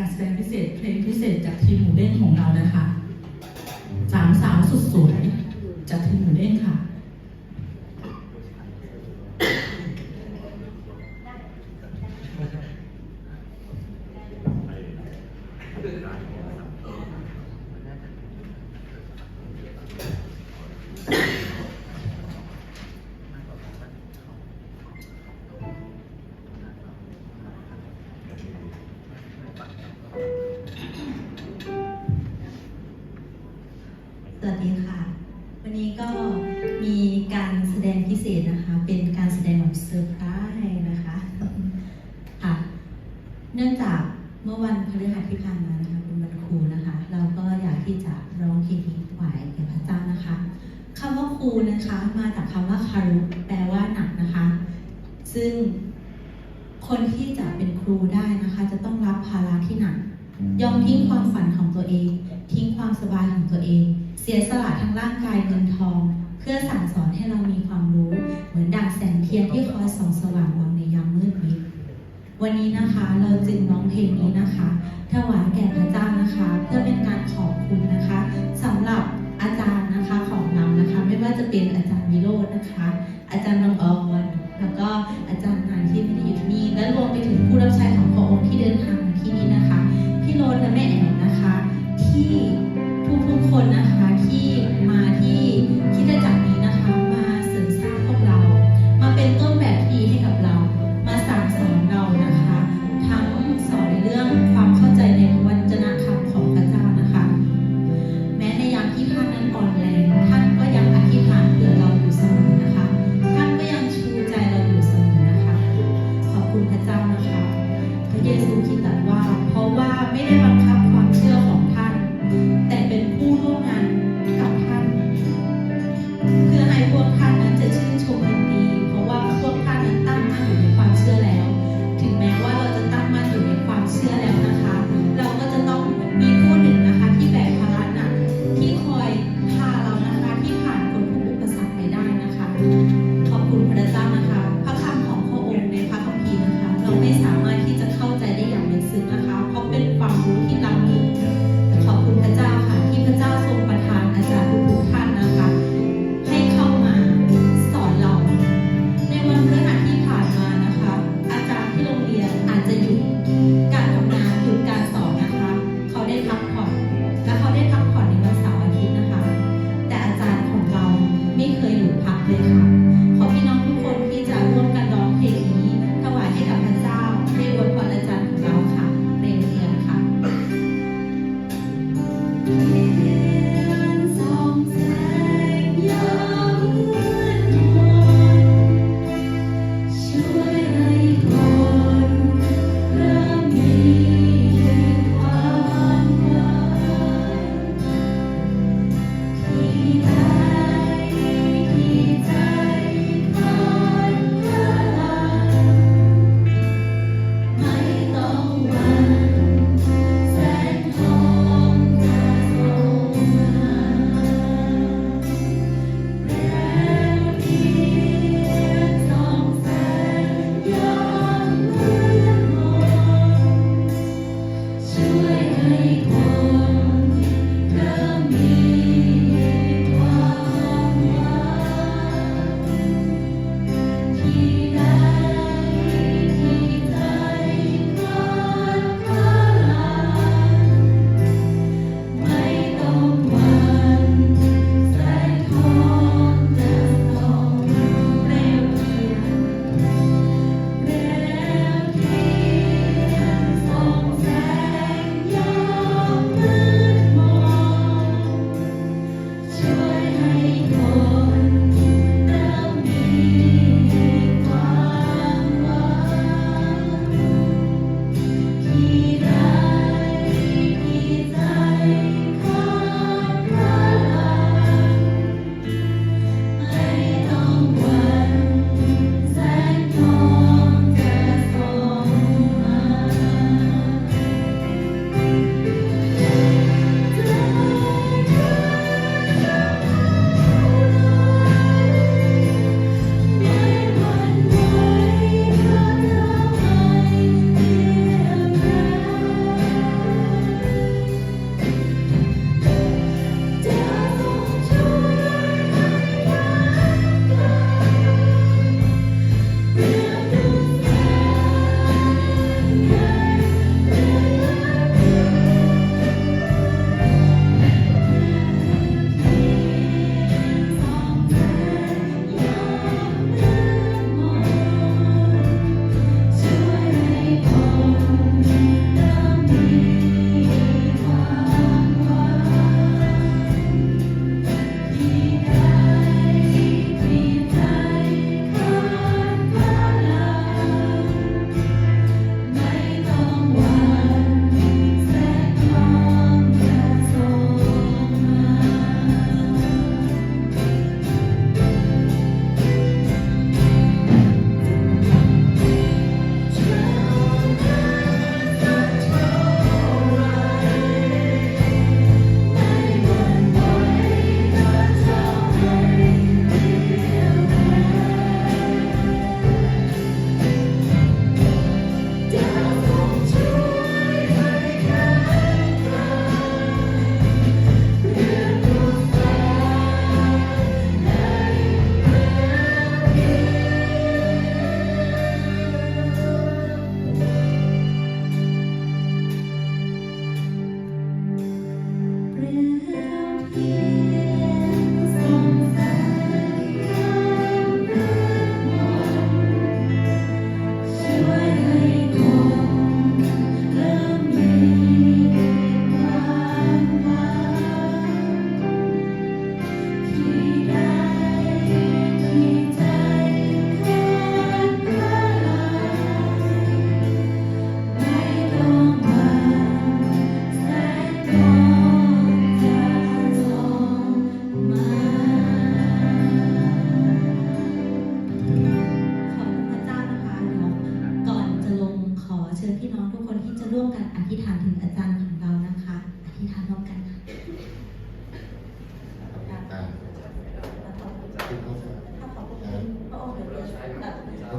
การแสดงพิเศษเพลงพิเศษจากทีมหมูเด้งของเรานะคะสามสาวสุดสวยจากทีมหมูเด้งค่ะ สวัสดีค่ะ วันนี้ก็มีการแสดงพิเศษนะคะ เป็นการแสดงแบบเซอร์ไพรส์นะคะค่ะ เนื่องจากเมื่อวันพฤหัสที่ผ่านมานะคะเป็นวันครูนะคะ เราก็อยากที่จะร้องเพลงนี้ถวายแก่พระเจ้านะคะคำว่าครูนะคะ มาจากคำว่าคารุแปลว่าหนักนะคะ ซึ่งคนที่จะเป็นครูได้นะคะ จะต้องรับภาระที่หนักยอมทิ้งความฝันของตัวเอง ทิ้งความสบายของตัวเองเสียสละทั้งร่างกายเงินทอง เพื่อสั่งสอนให้เรามีความรู้ เหมือนดั่งแสงเทียนที่คอยส่องสว่างวางในยามมืดมิดวันนี้นะคะเราจึงร้องเพลงนี้นะคะถวายแก่พระเจ้านะคะ เพื่อเป็นการขอบคุณนะคะสำหรับอาจารย์นะคะของเรานะคะ ไม่ว่าจะเป็นอาจารย์วิโรจน์นะคะ อาจารย์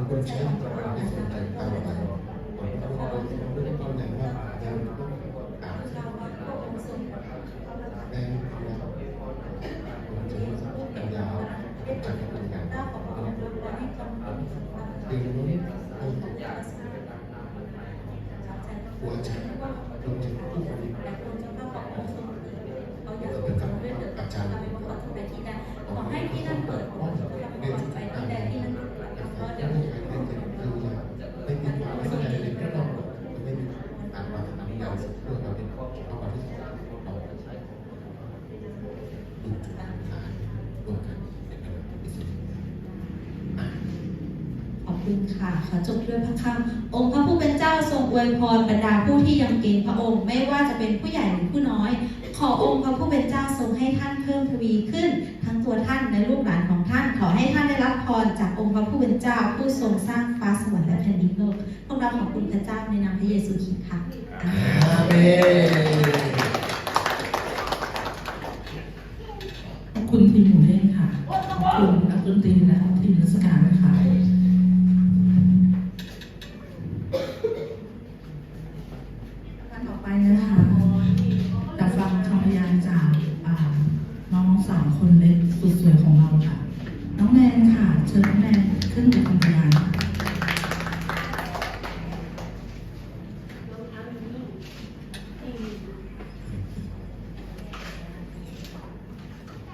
กปัญญาหน้าของพระองค์และให้ควาเป็นดึงนู้นให้หัวใจรวมถึงผู้คนแต่คนเจ้าข้าของพระองค์ทรงเขาอยากเป็นกับด้วยเถิดอาจารย์เราขอจะไปที่นั่นขอให้ที่นั่นเปิดขอไปที่ใดที่นั่นก็เดี๋ยว ไม่มีความไม่เข้าใจเลยไม่ต้องไม่มีอ่านมาทำอย่างเพื่อเราเป็นเข้ามาที่เราดูจุดฐานร่วมกันเป็นการพิสูจน์อะ ขอบ คุณค่ะ ขอจบด้วยพระคำองค์พระผู้เป็นเจ้าทรงอวยพรบรรดาผู้ที่ยังเกรงพระองค์ ไม่ว่าจะเป็นผู้ใหญ่หรือผู้น้อย ขอองค์พระผู้เป็นเจ้าทรงให้ท่านเพิ่มทวีขึ้น ทั้งตัวท่านและลูกหลานของท่าน ขอให้ท่านได้รับพรจากองค์พระผู้เป็นเจ้าผู้ทรงสร้างฟ้าสวรรค์และแผ่นดินโลกพวกเราขอบคุณพระเจ้าในนามพระเยซูคริสต์ค่ะอาเมนขอบคุณทีมหมูเด้งค่ะขอบคุณนักดนตรีและทีมนักสการนะคะการต่อไปนะคะจะฟังคำพยานจากอ่าน้องสาวคนเล็กสุดสวยของเราค่ะ น้องแนนค่ะ เชิญน้องแนนขึ้นเป็นคำพยานค่ะ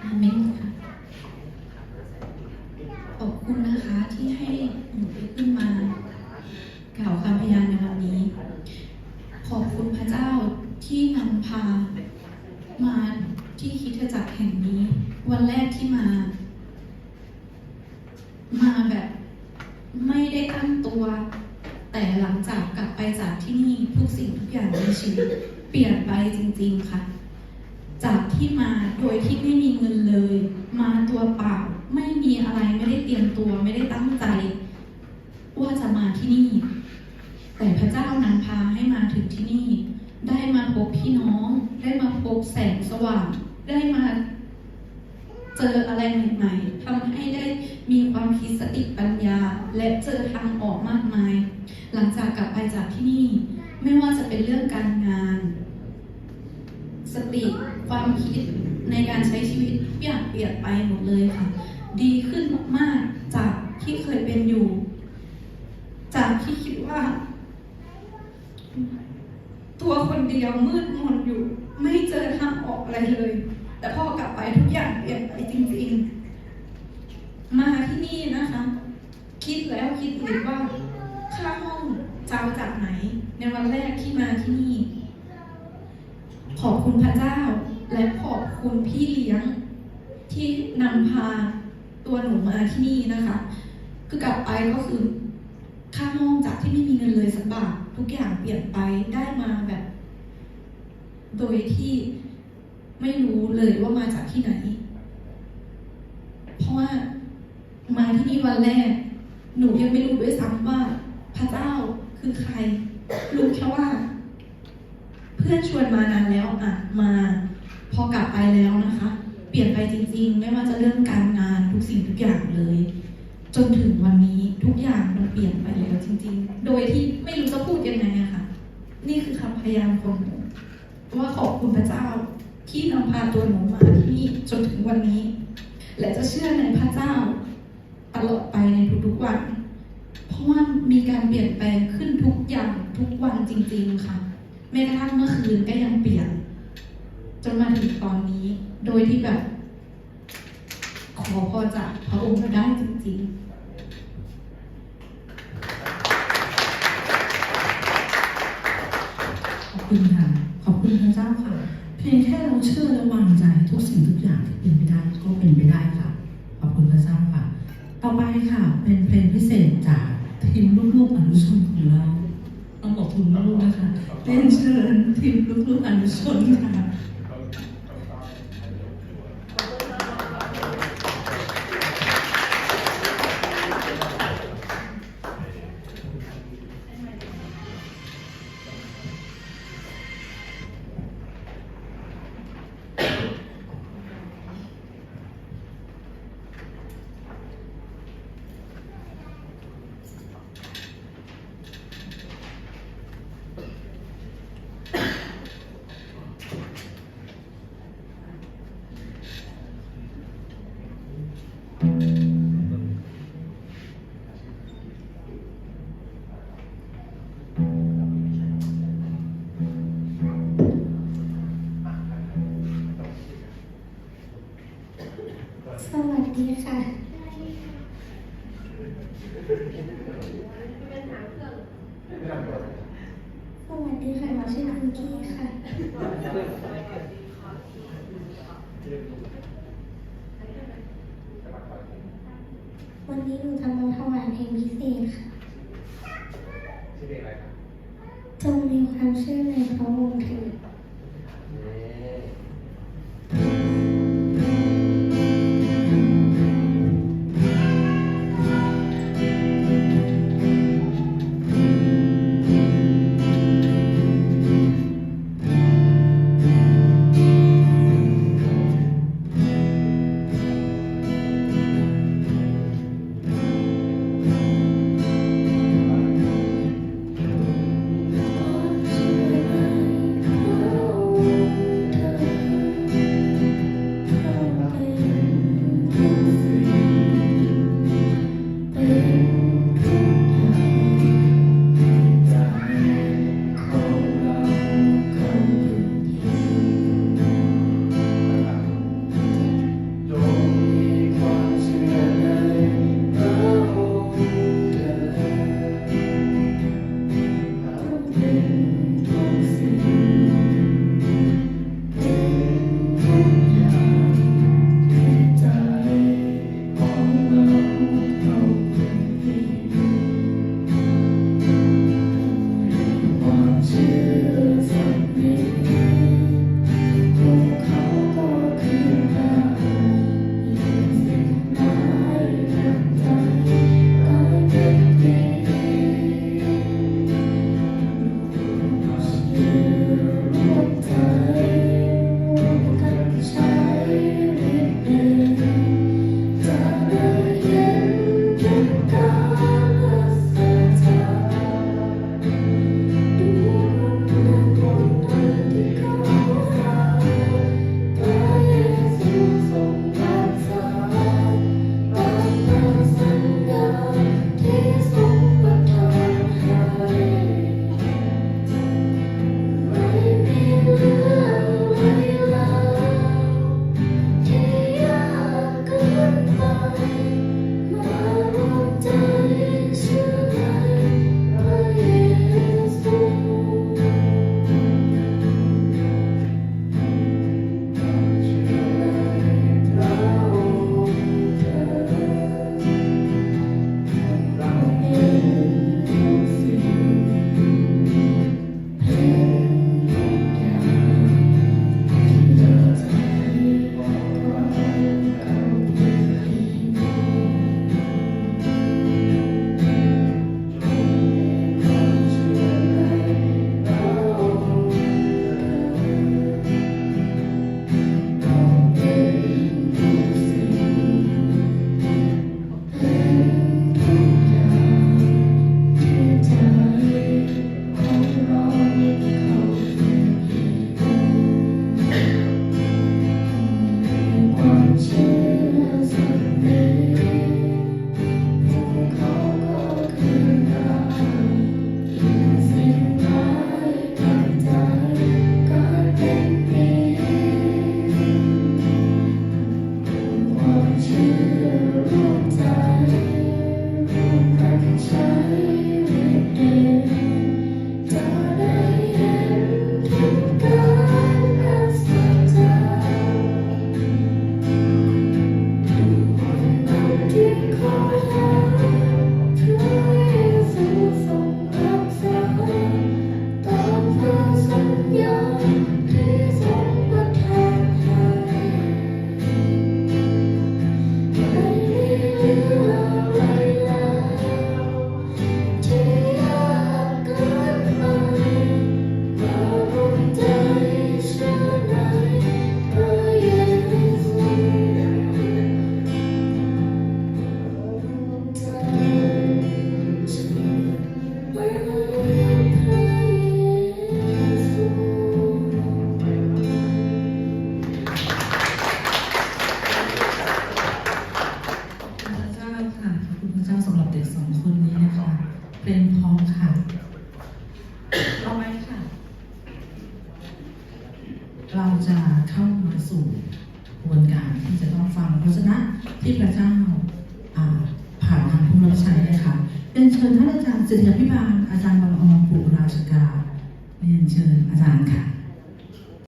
อาเมนค่ะ ขอบคุณนะคะที่ให้หนูได้ขึ้นมากล่าวคำพยานในวันนี้ ขอบคุณพระเจ้าที่นำพามาที่คริดจักรแห่งนี้ วันแรกที่มา มาแบบไม่ได้ตั้งตัว แต่หลังจากกลับไปจากที่นี่ทุกสิ่งทุกอย่างในชีวิตเปลี่ยนไปจริงๆค่ะ จากที่มาโดยที่ไม่มีเงินเลย มาตัว เปล่าไม่มีอะไรไม่ได้เตรียมตัวไม่ได้ตั้งใจ ว่าจะมาที่นี่ แต่พระเจ้านำพาให้มาถึงที่นี่ ได้มาพบพี่น้อง ได้มาพบแสงสว่าง ได้มาเจออะไรใหม่ๆทำให้ได้มีความคิดสติปัญญา และเจอทางออกมากมาย หลังจากกลับไปจากที่นี่ ไม่ว่าจะเป็นเรื่องการงาน สติความคิดในการใช้ชีวิตทุกอย่างเปลี่ยนไปหมดเลยค่ะ ดีขึ้นมากๆจากที่เคยเป็นอยู่ จากที่คิดว่า ตัวคนเดียวมืดมนอยู่ ไม่เจอทางออกอะไรเลย แต่พอกลับไปทุกอย่างเปลี่ยนไปจริงๆ มาที่นี่นะคะ คิดแล้วคิดอีกว่าค่าห้องจะเอาจากไหน ในวันแรกที่มาที่นี่ อบคุณพระเจ้า และขอบคุณพี่เลี้ยงที่นำพาตัวหนูมาที่นี่นะคะ คือกลับไปก็คือค่าห้องจากที่ไม่มีเงินเลยสักบาททุกอย่างเปลี่ยนไปได้มาแบบ โดยที่ไม่รู้เลยว่ามาจากที่ไหน เพราะว่ามาที่นี่วันแรก หนูยังไม่รู้ด้วยซ้ำว่าพระเจ้าคือใคร รู้แค่ว่า เพื่อนมานานแล้วอะมาพอกลับไปแล้วนะคะ เปลี่ยนไปจริง ๆ ไม่ว่าจะเรื่องการงานทุกสิ่งทุกอย่างเลย จนถึงวันนี้ทุกอย่างมันเปลี่ยนไปแล้วจริง ๆ โดยที่ไม่รู้จะพูดยังไงอะค่ะ นี่คือคำพยายามของหนูว่าขอบคุณพระเจ้าที่นำพาตัวหนูมาที่นี่จนถึงวันนี้ และจะเชื่อในพระเจ้าตลอดไปในทุกๆวัน เพราะว่ามีการเปลี่ยนแปลงขึ้นทุกอย่างทุกวันจริง ๆค่ะ แม้กระทั่งเมื่อคืนก็ยังเปลี่ยนจนมาถึงตอนนี้ โดยที่แบบ ขอพอจากพระองค์ได้จริงๆขอบคุณค่ะขอบคุณพระเจ้าค่ะ เพียงแค่เราเชื่อและวางใจทุกสิ่งทุกอย่างที่เป็นไปได้ก็เป็นไปได้ค่ะ ขอบคุณพระเจ้าค่ะ ต่อไปค่ะ เป็นเพลงพิเศษจากทีมลูกๆอนุชนของเรา ต้องบอกทีมลูกๆนะคะเล่นเชิญทีมลูกๆอนุชนค่ะ กี้ค่ะ